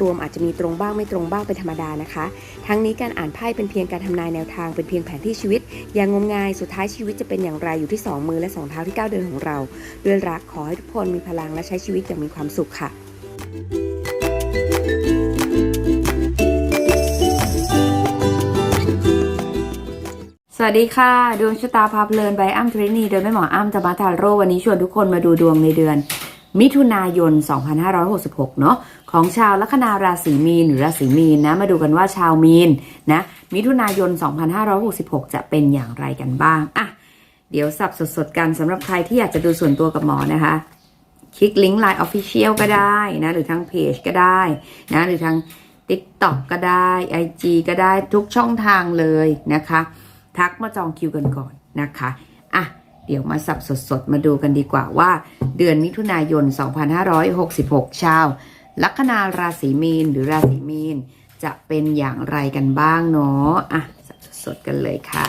รวมอาจจะมีตรงบ้างไม่ตรงบ้างเป็นธรรมดานะคะ ทั้งนี้การอ่านไพ่เป็นเพียงการทำนายแนวทางเป็นเพียงแผนที่ชีวิต อย่างงมงายสุดท้ายชีวิตจะเป็นอย่างไรอยู่ที่สองมือและสองเท้าที่ก้าวเดินของเรา ด้วยรักขอให้ทุกคนมีพลังและใช้ชีวิตอย่างมีความสุขค่ะสวัสดีค่ะ ดวงชะตาพาเพลินใบอ้ำทรินีโดยแม่หมออ้ำจะมาทาโร่วันนี้ชวนทุกคนมาดูดวงในเดือน มิถุนายน 2566 เนาะ ของชาวลัคนาราศีมีนหรือราศีมีนนะมาดูกันว่าชาวมีนนะมิถุนายน 2566 จะเป็นอย่างไรกันบ้างอะเดี๋ยวสับสดๆกันสำหรับใครที่อยากจะดูส่วนตัวกับหมอนะคะ คลิกลิงก์ Line Official ก็ได้นะหรือทางเพจก็ได้นะหรือทาง TikTok ก็ได้ IG ก็ได้ทุกช่องทางเลยนะคะ ทักมาจองคิวกันก่อนนะคะอะเดี๋ยวมาสับสดๆมาดูกันดีกว่าว่า เดือนมิถุนายน 2566 ชาว ลัคนาราศีมีนหรือราศีมีนจะเป็นอย่างไรกันบ้างเนาะอะสสดๆกันเลยค่ะ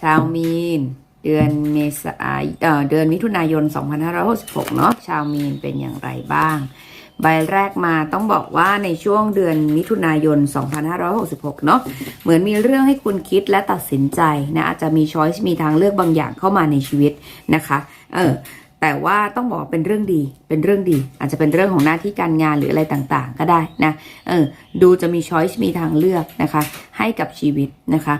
ชาวมีน เดือนเมษายเอ่อเดือนมิถุนายน 2566 เนาะชาวมีนเป็นอย่างไรบ้าง ใบแรกมาต้องบอกว่าในช่วงเดือนมิถุนายน 2566 เนาะเหมือนมีเรื่องให้คุณคิดและตัดสินใจนะอาจจะมีช้อยส์มีทางเลือกบางอย่างเข้ามาในชีวิตนะคะเออแต่ว่าต้องบอกเป็นเรื่องดี เป็นเรื่องดี อาจจะเป็นเรื่องของหน้าที่การงานหรืออะไรต่างๆ ก็ได้นะเออดูจะมีช้อยส์มีทางเลือกนะคะ ให้กับชีวิตนะคะ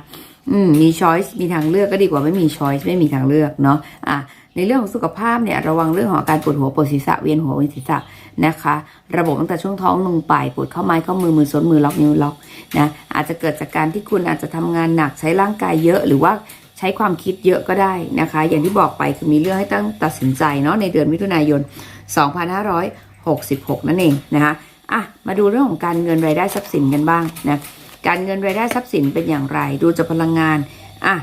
อืมมีช้อยส์มีทางเลือกก็ดีกว่าไม่มีช้อยส์ไม่มีทางเลือกเนาะอะในเรื่องของสุขภาพเนี่ยระวังเรื่องของการปวดหัวปวดศีรษะเวียนหัวเวียนศีรษะ นะคะ ระบบตั้งแต่ช่วงท้องลงไปปวดเข้าไม้เข้ามือมือซ้นมือล็อกนิ้วล็อกนะอาจจะเกิดจากการที่คุณอาจจะทำงานหนักใช้ร่างกายเยอะหรือว่าใช้ความคิดเยอะก็ได้นะคะ อย่างที่บอกไปคือมีเรื่องให้ต้องตัดสินใจเนาะในเดือนมิถุนายน 2566 นั่นเองนะคะอะมาดูเรื่องของการเงินรายได้ทรัพย์สินกันบ้างนะการเงินรายได้ทรัพย์สินเป็นอย่างไร ดูจากพลังงานอะ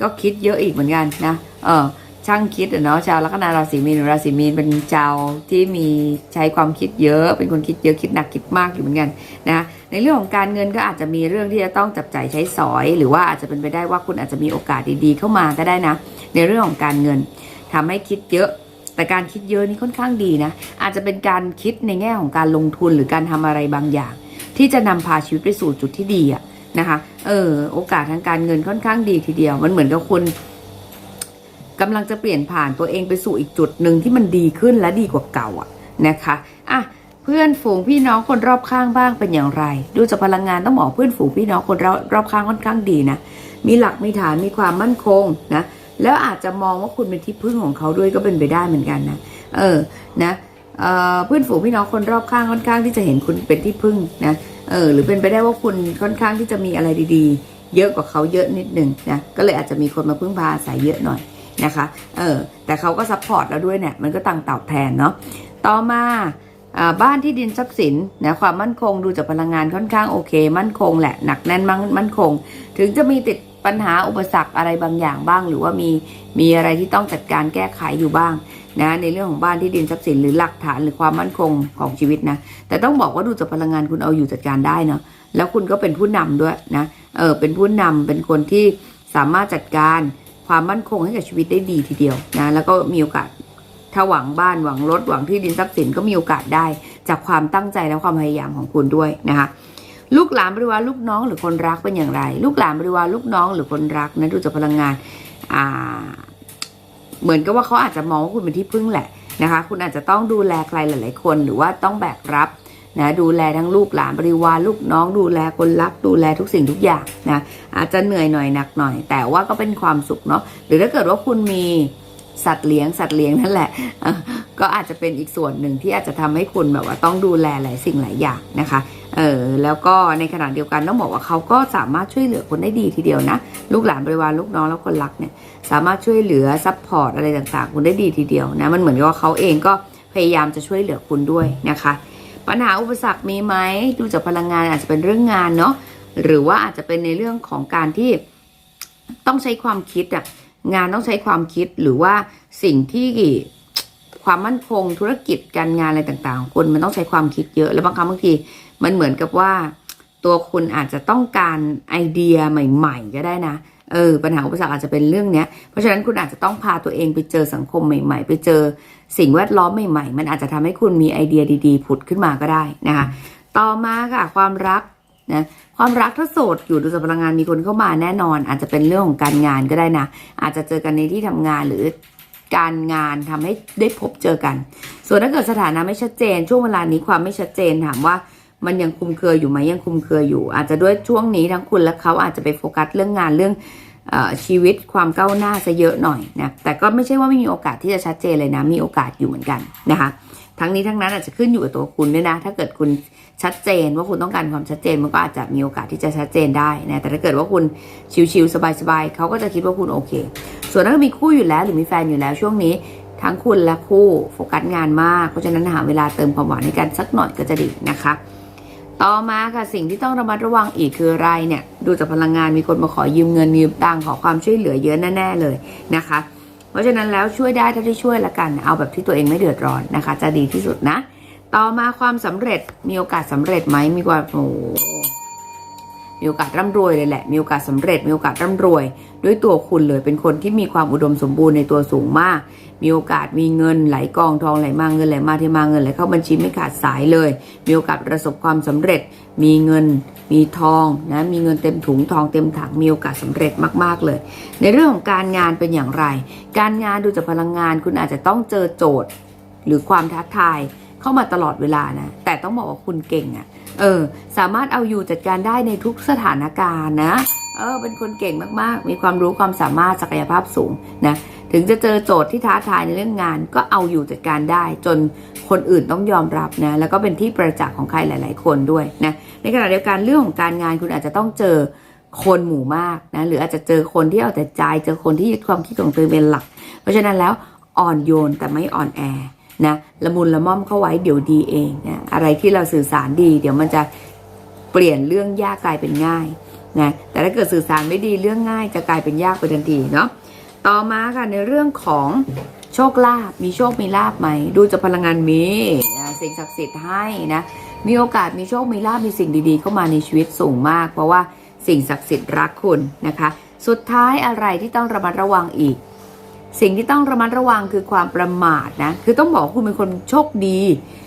ก็คิดเยอะอีกเหมือนกันนะเออ ช่างคิดเนาะชาวลัคนาราศีมีนหรือราศีมีนเป็นชาวที่มีใช้ความคิดเยอะ เป็นคนคิดเยอะคิดหนักคิดมากอยู่เหมือนกันนะในเรื่องของการเงินก็อาจจะมีเรื่องที่จะต้องจับจ่ายใช้สอย หรือว่าอาจจะเป็นไปได้ว่าคุณอาจจะมีโอกาสดีๆ เข้ามาก็ได้นะ ในเรื่องของการเงินทำให้คิดเยอะแต่การคิดเยอะนี่ค่อนข้างดีนะ อาจจะเป็นการคิดในแง่ของการลงทุนหรือการทำอะไรบางอย่าง ที่จะนำพาชีวิตไปสู่จุดที่ดีอะนะคะ เออ โอกาสทางการเงินค่อนข้างดีทีเดียว มันเหมือนกับคุณ กำลังจะเปลี่ยนผ่านตัวเองไปสู่อีกจุดหนึ่งที่มันดีขึ้นและดีกว่าเก่าอะนะคะอะเพื่อนฝูงพี่น้องคนรอบข้างบ้างเป็นอย่างไร ดูจากพลังงานต้องบอกเพื่อนฝูงพี่น้องคนรอบรอบข้างค่อนข้างดีนะมีหลักมีฐานมีความมั่นคงนะแล้วอาจจะมองว่าคุณเป็นที่พึ่งของเขาด้วยก็เป็นไปได้เหมือนกันนะเออนะเออเพื่อนฝูงพี่น้องคนรอบข้างค่อนข้างที่จะเห็นคุณเป็นที่พึ่งนะเออหรือเป็นไปได้ว่าคุณค่อนข้างที่จะมีอะไรดีๆ เยอะกว่าเขาเยอะนิดหนึ่งนะก็เลยอาจจะมีคนมาพึ่งพาอาศัยเยอะหน่อย นะคะ เออ แต่เขาก็ซัพพอร์ตเราด้วยเนี่ย มันก็ต่างตอบแทนเนาะ ต่อมาบ้านที่ดินทรัพย์สินนะความมั่นคงดูจากพลังงานค่อนข้างโอเค มั่นคงแหละหนักแน่นมั่นมั่นคง ถึงจะมีติดปัญหาอุปสรรคอะไรบางอย่างบ้าง หรือว่ามีมีอะไรที่ต้องจัดการแก้ไขอยู่บ้างนะในเรื่องของบ้านที่ดินทรัพย์สินหรือหลักฐานหรือความมั่นคงของชีวิตนะแต่ต้องบอกว่าดูจากพลังงานคุณเอาอยู่จัดการได้เนาะแล้วคุณก็เป็นผู้นำด้วยนะเออเป็นผู้นำเป็นคนที่สามารถจัดการ ความมั่นคงให้กับชีวิตได้ดีทีเดียวนะแล้วก็มีโอกาสถ้าหวังบ้านหวังรถหวังที่ดินทรัพย์สินก็มีโอกาสได้ จากความตั้งใจและความพยายามของคุณด้วยนะคะลูกหลานบริวารลูกน้องหรือคนรักเป็นอย่างไร ลูกหลานบริวารลูกน้องหรือคนรักนะดูจากพลังงานอ่าเหมือนกับว่าเขาอาจจะมองว่าคุณเป็นที่พึ่งแหละนะคะ คุณอาจจะต้องดูแลใครหลาย ๆ คน หรือว่าต้องแบกรับ นะดูแลทั้งลูกหลานบริวารลูกน้อง ดูแลคนรักดูแลทุกสิ่งทุกอย่างนะอาจจะเหนื่อยหน่อยหนักหน่อย แต่ว่าก็เป็นความสุขเนาะหรือถ้าเกิดว่าคุณมีสัตว์เลี้ยงสัตว์เลี้ยงนั่นแหละ ก็อาจจะเป็นอีกส่วนหนึ่งที่อาจจะทำให้คุณแบบว่าต้องดูแลหลายสิ่งหลายอย่างนะคะเออแล้วก็ในขณะเดียวกันต้องบอกว่าเขาก็สามารถช่วยเหลือคนได้ดีทีเดียวนะ ลูกหลานบริวารลูกน้องแล้วคนรักเนี่ยสามารถช่วยเหลือซัพพอร์ตอะไรต่างๆ คุณได้ดีทีเดียวนะมันเหมือนกับว่าเขาเองก็พยายามจะช่วยเหลือคุณด้วยนะคะ ปัญหาอุปสรรคมีไหมดูจากพลังงานอาจจะเป็นเรื่องงานเนาะหรือว่าอาจจะเป็นในเรื่องของการที่ต้องใช้ความคิดอะงานต้องใช้ความคิดหรือว่าสิ่งที่ความมั่นคงธุรกิจการงานอะไรต่างๆคุณมันต้องใช้ความคิดเยอะ แล้วบางครั้งบางทีมันเหมือนกับว่า ตัวคุณอาจจะต้องการไอเดียใหม่ ๆ ก็ได้นะ เออปัญหาอุปสรรคอาจจะเป็นเรื่องเนี้ย เพราะฉะนั้นคุณอาจจะต้องพาตัวเองไปเจอสังคมใหม่ ๆ ไปเจอสิ่งแวดล้อมใหม่ ๆ มันอาจจะทำให้คุณมีไอเดียดีๆ ผุดขึ้นมาก็ได้นะคะต่อมาค่ะความรักนะความรักถ้าโสดอยู่ดูจากพลังงานมีคนเข้ามาแน่นอน อาจจะเป็นเรื่องของการงานก็ได้นะ อาจจะเจอกันในที่ทำงานหรือการงานทำให้ได้พบเจอกัน ส่วนถ้าเกิดสถานะไม่ชัดเจน ช่วงเวลานี้ความไม่ชัดเจนถามว่า มันยังคุมเครืออยู่ไหมยังคุมเครืออยู่ อาจจะด้วยช่วงนี้ทั้งคุณและเขาอาจจะไปโฟกัสเรื่องงานเรื่องอชีวิตความก้าวหน้าซะเยอะหน่อยนะแต่ก็ไม่ใช่ว่าไม่มีโอกาสที่จะชัดเจนเลยนะ มีโอกาสอยู่เหมือนกันนะคะ ทั้งนี้ทั้งนั้นอาจจะขึ้นอยู่กับตัวคุณด้วยนะ ถ้าเกิดคุณชัดเจนว่าคุณต้องการความชัดเจนมันก็อาจจะมีโอกาสที่จะชัดเจนได้นะแต่ถ้าเกิดว่าคุณชิวๆสบายๆเขาก็จะคิดว่าคุณโอเค ส่วนถ้ามีคู่อยู่แล้วหรือมีแฟนอยู่แล้วช่วงนี้ทั้งคุณและคู่โฟกัสงานมากเพราะฉะนั้นหาเวลาเติมความหวานให้กันสักหน่อยก็จะดีนะคะ ต่อมาค่ะสิ่งที่ต้องระมัดระวังอีกคืออะไรเนี่ยดูจากพลังงานมีคนมาขอยืมเงินยืมตังขอความช่วยเหลือเยอะแน่ๆเลยนะคะ เพราะฉะนั้นแล้วช่วยได้เท่าที่ช่วยละกัน เอาแบบที่ตัวเองไม่เดือดร้อนนะคะ จะดีที่สุดนะ ต่อมาความสำเร็จมีโอกาสสำเร็จไหมมีความโอ้ มีโอกาสร่ำรวยเลยแหละ มีโอกาสสำเร็จ มีโอกาสร่ำรวย ด้วยตัวคุณเลย เป็นคนที่มีความอุดมสมบูรณ์ในตัวสูงมาก มีโอกาสมีเงินไหลกองทองไหลมาเงินไหลมาเทมาเงินไหลเข้าบัญชีไม่ขาดสายเลย มีโอกาสประสบความสำเร็จ มีเงิน มีทองนะ มีเงินเต็มถุงทองเต็มถัง มีโอกาสสำเร็จมากๆเลย ในเรื่องของการงานเป็นอย่างไร การงานดูจากพลังงานคุณอาจจะต้องเจอโจทย์ หรือความท้าทายเข้ามาตลอดเวลานะ แต่ต้องบอกว่าคุณเก่งอะ่ะ เออ สามารถเอาอยู่จัดการได้ในทุกสถานการณ์นะ เออ เป็นคนเก่งมากๆ มีความรู้ความสามารถศักยภาพสูงนะ ถึงจะเจอโจทย์ที่ท้าทายในเรื่องงาน ก็เอาอยู่จัดการได้ จนคนอื่นต้องยอมรับนะ แล้วก็เป็นที่ประจักษ์ของใครหลาย ๆ คนด้วยนะ ในขณะเดียวกันเรื่องของการงานคุณอาจจะต้องเจอคนหมู่มากนะ หรืออาจจะเจอคนที่เอาแต่ใจ เจอคนที่ยึดความคิดของตัวเองเป็นหลัก เพราะฉะนั้นแล้วอ่อนโยนแต่ไม่อ่อนแอ นะละมุนละม่อมเข้าไว้เดี๋ยวดีเองนะอะไรที่เราสื่อสารดี เดี๋ยวมันจะเปลี่ยนเรื่องยากกลายเป็นง่ายนะแต่ถ้าเกิดสื่อสารไม่ดีเรื่องง่ายจะกลายเป็นยากไปทันทีเนาะต่อมาค่ะในเรื่องของโชคลาภมีโชคมีลาภไหม ดูจากพลังงานมีนะสิ่งศักดิ์สิทธิ์ให้นะมีโอกาสมีโชคมีลาภมีสิ่งดีๆ เข้ามาในชีวิตสูงมาก เพราะว่าสิ่งศักดิ์สิทธิ์รักคุณนะคะ สุดท้ายอะไรที่ต้องระมัดระวังอีก สิ่งที่ต้องระมัดระวังคือความประมาทนะคือต้องบอกคุณเป็นคนโชคดี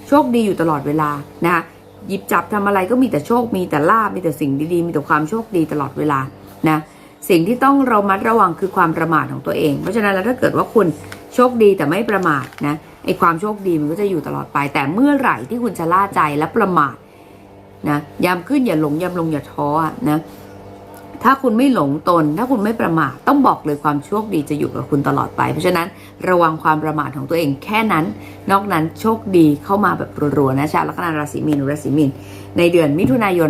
โชคดีอยู่ตลอดเวลานะหยิบจับทำอะไรก็มีแต่โชคมีแต่ลาบมีแต่สิ่งดีๆมีแต่ความโชคดีตลอดเวลานะสิ่งที่ต้องระมัดระวังคือความประมาทของตัวเอง เพราะฉะนั้นแล้วถ้าเกิดว่าคุณโชคดีแต่ไม่ประมาทนะไอความโชคดีมันก็จะอยู่ตลอดไป แต่เมื่อไหร่ที่คุณจะล่าใจและประมาทนะยามขึ้นอย่าหลงยามลงอย่าท้ออะนะ ถ้าคุณไม่หลงตน ถ้าคุณไม่ประมาทต้องบอกเลยความโชคดีจะอยู่กับคุณตลอดไป เพราะฉะนั้นระวังความประมาทของตัวเองแค่นั้น นอกนั้นโชคดีเข้ามาแบบรัวๆนะชาวลัคนาราศีมีนราศีมีนในเดือนมิถุนายน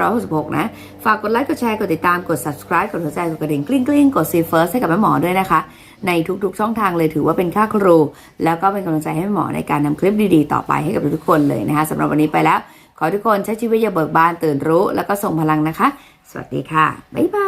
2566 นะ ฝากกดไลค์กดแชร์กดติดตามกด subscribe กดหัวใจกดกระดิ่งกลิ้งกลิ้งกด see first ให้กับแม่หมอด้วยนะคะ ในทุกๆช่องทางเลยถือว่าเป็นค่าครู แล้วก็เป็นกำลังใจให้แม่หมอในการนำคลิปดีๆ ต่อไปให้กับทุกคนเลยนะคะสำหรับวันนี้ไปแล้ว ขอทุกคนใช้ชีวิตอย่าเบิกบานตื่นรู้ แล้วก็ส่งพลังนะคะ สวัสดีค่ะ บ๊ายบาย